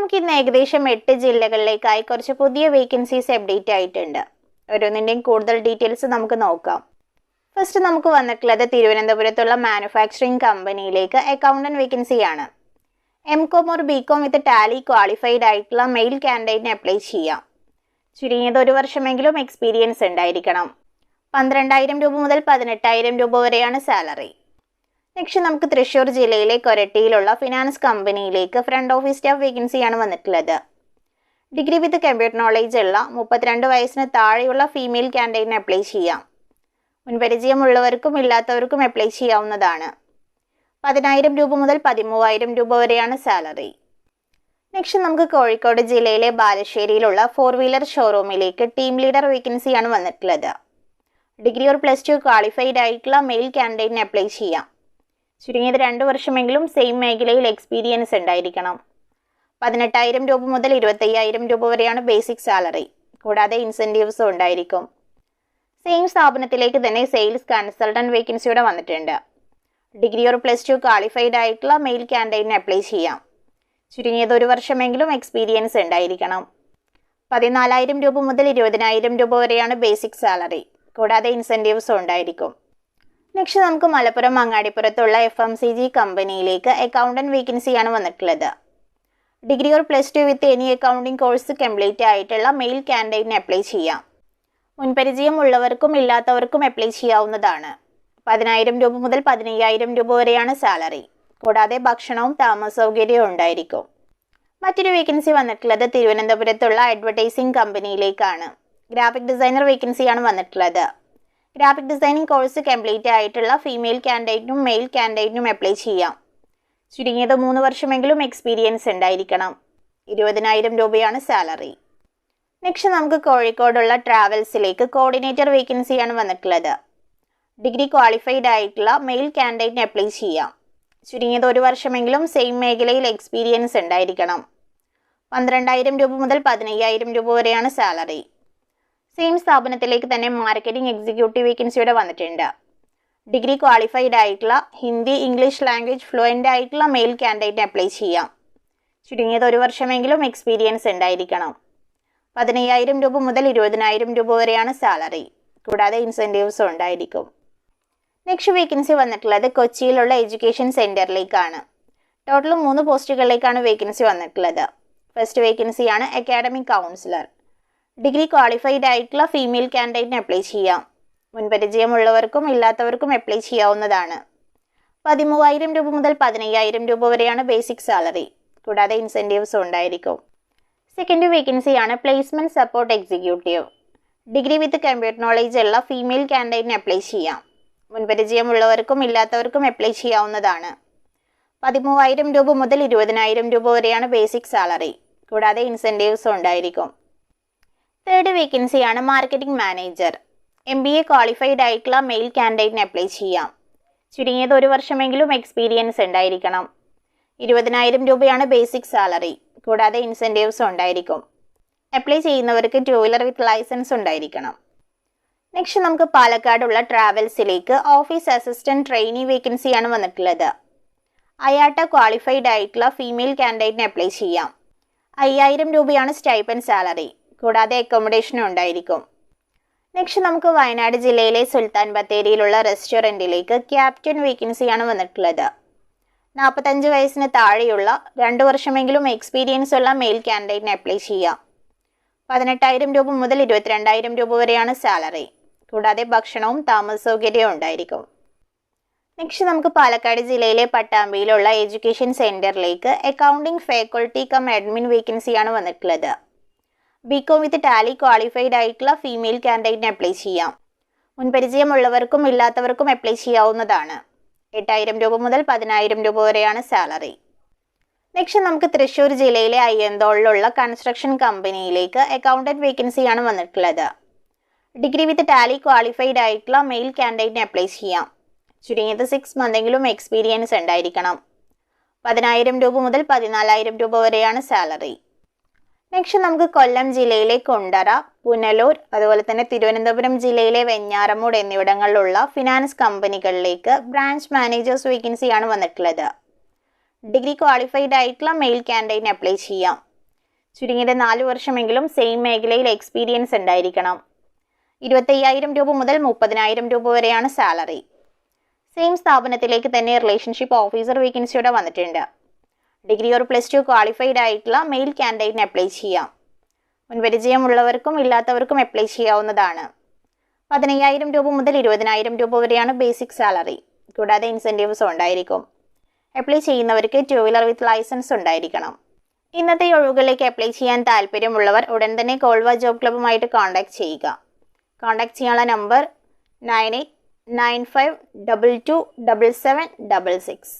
നമുക്ക് ഇന്ന് ഏകദേശം എട്ട് ജില്ലകളിലേക്കായി കുറച്ച് പുതിയ വേക്കൻസീസ് അപ്ഡേറ്റ് ആയിട്ടുണ്ട്. ഓരോന്നിന്റെയും കൂടുതൽ ഡീറ്റെയിൽസ് നമുക്ക് നോക്കാം. ഫസ്റ്റ് നമുക്ക് വന്നിട്ടുള്ളത് തിരുവനന്തപുരത്തുള്ള മാനുഫാക്ചറിങ് കമ്പനിയിലേക്ക് അക്കൗണ്ടന്റ് വേക്കൻസിയാണ് M com or B com with Tally qualified ആയിട്ടുള്ള മെയിൽ കാൻഡിഡേറ്റിന് അപ്ലൈ ചെയ്യാം. ചുരുങ്ങിയത് ഒരു വർഷമെങ്കിലും എക്സ്പീരിയൻസ് ഉണ്ടായിരിക്കണം. പന്ത്രണ്ടായിരം രൂപ മുതൽ പതിനെട്ടായിരം രൂപ വരെയാണ് സാലറി നെക്സ്റ്റ് നമുക്ക് തൃശ്ശൂർ ജില്ലയിലെ കൊരട്ടിയിലുള്ള ഫിനാൻസ് കമ്പനിയിലേക്ക് ഫ്രണ്ട് ഓഫീസ് സ്റ്റാഫ് വേക്കൻസിയാണ് വന്നിട്ടുള്ളത്. ഡിഗ്രി വിത്ത് കമ്പ്യൂട്ടർ നോളേജ് ഉള്ള മുപ്പത്തിരണ്ട് വയസ്സിന് താഴെയുള്ള ഫീമെയിൽ ക്യാൻഡിഡേറ്റിന് അപ്ലൈ ചെയ്യാം. മുൻപരിചയമുള്ളവർക്കും ഇല്ലാത്തവർക്കും അപ്ലൈ ചെയ്യാവുന്നതാണ്. പതിനായിരം രൂപ മുതൽ പതിമൂവായിരം രൂപ വരെയാണ് സാലറി നെക്സ്റ്റ് നമുക്ക് കോഴിക്കോട് ജില്ലയിലെ ബാലുശ്ശേരിയിലുള്ള ഫോർ വീലർ ഷോറൂമിലേക്ക് ടീം ലീഡർ വേക്കൻസിയാണ് വന്നിട്ടുള്ളത്. Degree or plus two qualified ആയിട്ടുള്ള മെയിൽ ക്യാൻഡിഡേറ്റിന് അപ്ലൈ ചെയ്യാം. ചുരുങ്ങിയത് രണ്ട് വർഷമെങ്കിലും സെയിം മേഖലയിൽ എക്സ്പീരിയൻസ് ഉണ്ടായിരിക്കണം. പതിനെട്ടായിരം രൂപ മുതൽ ഇരുപത്തയ്യായിരം രൂപ വരെയാണ് ബേസിക് സാലറി കൂടാതെ ഇൻസെന്റീവ്സും ഉണ്ടായിരിക്കും. സെയിം സ്ഥാപനത്തിലേക്ക് തന്നെ സെയിൽസ് കൺസൾട്ടന്റ് വേക്കൻസിയുടെ വന്നിട്ടുണ്ട്. Degree or plus two qualified ആയിട്ടുള്ള മെയിൽ കാൻഡിഡേറ്റിന് അപ്ലൈ ചെയ്യാം. ചുരുങ്ങിയത് ഒരു വർഷമെങ്കിലും എക്സ്പീരിയൻസ് ഉണ്ടായിരിക്കണം. പതിനാലായിരം രൂപ മുതൽ ഇരുപതിനായിരം രൂപ വരെയാണ് ബേസിക് സാലറി കൂടാതെ ഇൻസെന്റീവ്സും ഉണ്ടായിരിക്കും. നെക്സ്റ്റ് നമുക്ക് മലപ്പുറം മങ്ങാടിപ്പുറത്തുള്ള എഫ് എം സി ജി കമ്പനിയിലേക്ക് അക്കൗണ്ടന്റ് വേക്കൻസിയാണ് വന്നിട്ടുള്ളത്. Degree or plus two with any accounting course complete ആയിട്ടുള്ള മെയിൽ കാൻഡിഡേറ്റിന് അപ്ലൈ ചെയ്യാം. മുൻപരിചയം ഉള്ളവർക്കും ഇല്ലാത്തവർക്കും അപ്ലൈ ചെയ്യാവുന്നതാണ്. പതിനായിരം രൂപ മുതൽ പതിനയ്യായിരം രൂപ വരെയാണ് സാലറി കൂടാതെ ഭക്ഷണവും താമസ സൗകര്യവും ഉണ്ടായിരിക്കും. മറ്റൊരു വേക്കൻസി വന്നിട്ടുള്ളത് തിരുവനന്തപുരത്തുള്ള അഡ്വർടൈസിംഗ് കമ്പനിയിലേക്കാണ് ഗ്രാഫിക് ഡിസൈനർ വേക്കൻസിയാണ് വന്നിട്ടുള്ളത്. ഗ്രാഫിക് ഡിസൈനിങ് കോഴ്സ് കംപ്ലീറ്റ് ആയിട്ടുള്ള ഫീമെയിൽ കാൻഡിഡേറ്റിനും മെയിൽ കാൻഡിഡേറ്റിനും അപ്ലൈ ചെയ്യാം. ചുരുങ്ങിയത് മൂന്ന് വർഷമെങ്കിലും എക്സ്പീരിയൻസ് ഉണ്ടായിരിക്കണം. ഇരുപതിനായിരം രൂപയാണ് സാലറി നെക്സ്റ്റ് നമുക്ക് കോഴിക്കോടുള്ള ട്രാവൽസിലേക്ക് കോർഡിനേറ്റർ വേക്കൻസിയാണ് വന്നിട്ടുള്ളത്. ഡിഗ്രി ക്വാളിഫൈഡ് ആയിട്ടുള്ള മെയിൽ കാൻഡിഡേറ്റിന് അപ്ലൈ ചെയ്യാം. ചുരുങ്ങിയത് ഒരു വർഷമെങ്കിലും സെയിം മേഖലയിൽ എക്സ്പീരിയൻസ് ഉണ്ടായിരിക്കണം. പന്ത്രണ്ടായിരം രൂപ മുതൽ പതിനയ്യായിരം രൂപ വരെയാണ് സാലറി സെയിം സ്ഥാപനത്തിലേക്ക് തന്നെ മാർക്കറ്റിംഗ് എക്സിക്യൂട്ടീവ് വേക്കൻസിയുടെ വന്നിട്ടുണ്ട്. ഡിഗ്രി ക്വാളിഫൈഡ് ആയിട്ടുള്ള ഹിന്ദി ഇംഗ്ലീഷ് ലാംഗ്വേജ് ഫ്ലുവന്റ് ആയിട്ടുള്ള മെയിൽ ക്യാൻഡിഡേറ്റ് അപ്ലൈ ചെയ്യാം. ചുരുങ്ങിയത് ഒരു വർഷമെങ്കിലും എക്സ്പീരിയൻസ് ഉണ്ടായിരിക്കണം. പതിനയ്യായിരം രൂപ മുതൽ ഇരുപതിനായിരം രൂപ വരെയാണ് സാലറി കൂടാതെ ഇൻസെന്റീവ്സും ഉണ്ടായിരിക്കും. നെക്സ്റ്റ് വേക്കൻസി വന്നിട്ടുള്ളത് കൊച്ചിയിലുള്ള എഡ്യൂക്കേഷൻ സെന്ററിലേക്കാണ് ടോട്ടൽ മൂന്ന് പോസ്റ്റുകളിലേക്കാണ് വേക്കൻസി വന്നിട്ടുള്ളത്. ഫസ്റ്റ് വേക്കൻസിയാണ് അക്കാഡമിക് കൗൺസിലർ ഡിഗ്രി ക്വാളിഫൈഡ് ആയിട്ടുള്ള ഫീമെയിൽ കാൻഡിഡേറ്റിന് അപ്ലൈ ചെയ്യാം. മുൻപരിചയമുള്ളവർക്കും ഇല്ലാത്തവർക്കും അപ്ലൈ ചെയ്യാവുന്നതാണ്. പതിമൂവായിരം രൂപ മുതൽ പതിനയ്യായിരം രൂപ വരെയാണ് ബേസിക് സാലറി കൂടാതെ ഇൻസെന്റീവ്സ് ഉണ്ടായിരിക്കും. സെക്കൻഡ് വേക്കൻസിയാണ് placement support executive degree with computer knowledge ഉള്ള ഫീമെയിൽ കാൻഡിഡേറ്റിന് അപ്ലൈ ചെയ്യാം. മുൻപരിചയമുള്ളവർക്കും ഇല്ലാത്തവർക്കും അപ്ലൈ ചെയ്യാവുന്നതാണ്. പതിമൂവായിരം രൂപ മുതൽ ഇരുപതിനായിരം രൂപ വരെയാണ് ബേസിക് സാലറി കൂടാതെ ഇൻസെന്റീവ്സും ഉണ്ടായിരിക്കും. തേർഡ് വേക്കൻസിയാണ് marketing manager M B A qualified ആയിട്ടുള്ള മെയിൽ കാൻഡിഡേറ്റിന് അപ്ലൈ ചെയ്യാം. ചുരുങ്ങിയത് ഒരു വർഷമെങ്കിലും എക്സ്പീരിയൻസ് ഉണ്ടായിരിക്കണം. ഇരുപതിനായിരം രൂപയാണ് ബേസിക് സാലറി കൂടാതെ ഇൻസെന്റീവ്സും ഉണ്ടായിരിക്കും. അപ്ലൈ ചെയ്യുന്നവർക്ക് ടു വീലർ വിത്ത് ലൈസൻസ് ഉണ്ടായിരിക്കണം. നെക്സ്റ്റ് നമുക്ക് പാലക്കാടുള്ള ട്രാവൽസിലേക്ക് ഓഫീസ് അസിസ്റ്റന്റ് ട്രെയിനി വേക്കൻസിയാണ് വന്നിട്ടുള്ളത്. അയാട്ട ക്വാളിഫൈഡ് ആയിട്ടുള്ള ഫീമെയിൽ കാൻഡിഡേറ്റിന് അപ്ലൈ ചെയ്യാം. അയ്യായിരം രൂപയാണ് സ്റ്റൈപ്പൻ സാലറി കൂടാതെ അക്കോമഡേഷനും ഉണ്ടായിരിക്കും. നെക്സ്റ്റ് നമുക്ക് വയനാട് ജില്ലയിലെ സുൽത്താൻ ബത്തേരിയിലുള്ള റെസ്റ്റോറന്റിലേക്ക് ക്യാപ്റ്റൻ വേക്കൻസിയാണ് വന്നിട്ടുള്ളത്. നാൽപ്പത്തഞ്ച് വയസ്സിന് താഴെയുള്ള രണ്ട് വർഷമെങ്കിലും എക്സ്പീരിയൻസ് ഉള്ള മെയിൽ ക്യാൻഡിഡേറ്റിന് അപ്ലൈ ചെയ്യാം. പതിനെട്ടായിരം രൂപ മുതൽ ഇരുപത്തിരണ്ടായിരം രൂപ വരെയാണ് സാലറി കൂടാതെ ഭക്ഷണവും താമസ സൗകര്യവും ഉണ്ടായിരിക്കും. നെക്സ്റ്റ് നമുക്ക് പാലക്കാട് ജില്ലയിലെ പട്ടാമ്പിയിലുള്ള എഡ്യൂക്കേഷൻ സെന്ററിലേക്ക് അക്കൗണ്ടിംഗ് ഫാക്കൾട്ടി കം അഡ്മിൻ വേക്കൻസിയാണ് വന്നിട്ടുള്ളത്. B com with Tally qualified ആയിട്ടുള്ള ഫീമെയിൽ കാൻഡിഡേറ്റിന് അപ്ലൈ ചെയ്യാം. മുൻപരിചയമുള്ളവർക്കും ഇല്ലാത്തവർക്കും അപ്ലൈ ചെയ്യാവുന്നതാണ്. എട്ടായിരം രൂപ മുതൽ പതിനായിരം രൂപ വരെയാണ് സാലറി നെക്സ്റ്റ് നമുക്ക് തൃശ്ശൂർ ജില്ലയിലെ അയ്യന്തോളിലുള്ള കൺസ്ട്രക്ഷൻ കമ്പനിയിലേക്ക് അക്കൗണ്ടന്റ് വേക്കൻസിയാണ് വന്നിട്ടുള്ളത്. ഡിഗ്രി വിത്ത് ടാലി ക്വാളിഫൈഡ് ആയിട്ടുള്ള മെയിൽ കാൻഡിഡേറ്റിന് അപ്ലൈ ചെയ്യാം. ചുരുങ്ങിയത് സിക്സ് മന്തെങ്കിലും എക്സ്പീരിയൻസ് ഉണ്ടായിരിക്കണം. പതിനായിരം രൂപ മുതൽ പതിനാലായിരം രൂപ വരെയാണ് സാലറി നെക്സ്റ്റ് നമുക്ക് കൊല്ലം ജില്ലയിലെ കൊണ്ടറ പുനലൂർ അതുപോലെ തന്നെ തിരുവനന്തപുരം ജില്ലയിലെ വെഞ്ഞാറമൂട് എന്നിവിടങ്ങളിലുള്ള ഫിനാൻസ് കമ്പനികളിലേക്ക് ബ്രാഞ്ച് മാനേജേഴ്സ് വേക്കൻസിയാണ് വന്നിട്ടുള്ളത്. ഡിഗ്രി ക്വാളിഫൈഡ് ആയിട്ടുള്ള മെയിൽ ക്യാൻഡിഡേറ്റിന് അപ്ലൈ ചെയ്യാം. ചുരുങ്ങിയത് നാല് വർഷമെങ്കിലും സെയിം മേഖലയിൽ എക്സ്പീരിയൻസ് ഉണ്ടായിരിക്കണം. ഇരുപത്തയ്യായിരം രൂപ മുതൽ മുപ്പതിനായിരം രൂപ വരെയാണ് സാലറി സെയിം സ്ഥാപനത്തിലേക്ക് തന്നെ റിലേഷൻഷിപ്പ് ഓഫീസർ വേക്കൻസിയോടെ വന്നിട്ടുണ്ട്. Degree or plus two qualified ആയിട്ടുള്ള മെയിൽ കാൻഡിഡേറ്റിന് അപ്ലൈ ചെയ്യാം. മുൻപരിചയമുള്ളവർക്കും ഇല്ലാത്തവർക്കും അപ്ലൈ ചെയ്യാവുന്നതാണ്. പതിനയ്യായിരം രൂപ മുതൽ ഇരുപതിനായിരം രൂപ വരെയാണ് ബേസിക് സാലറി കൂടാതെ ഇൻസെന്റീവ്സും ഉണ്ടായിരിക്കും. അപ്ലൈ ചെയ്യുന്നവർക്ക് ടു വീലർ വിത്ത് ലൈസൻസ് ഉണ്ടായിരിക്കണം. ഇന്നത്തെ ഒഴിവുകളിലേക്ക് അപ്ലൈ ചെയ്യാൻ താല്പര്യമുള്ളവർ ഉടൻ തന്നെ കോൾവ ജോബ് ക്ലബ്ബുമായിട്ട് കോൺടാക്ട് ചെയ്യുക. കോൺടാക്ട് ചെയ്യാനുള്ള number nine eight nine five double two double seven double six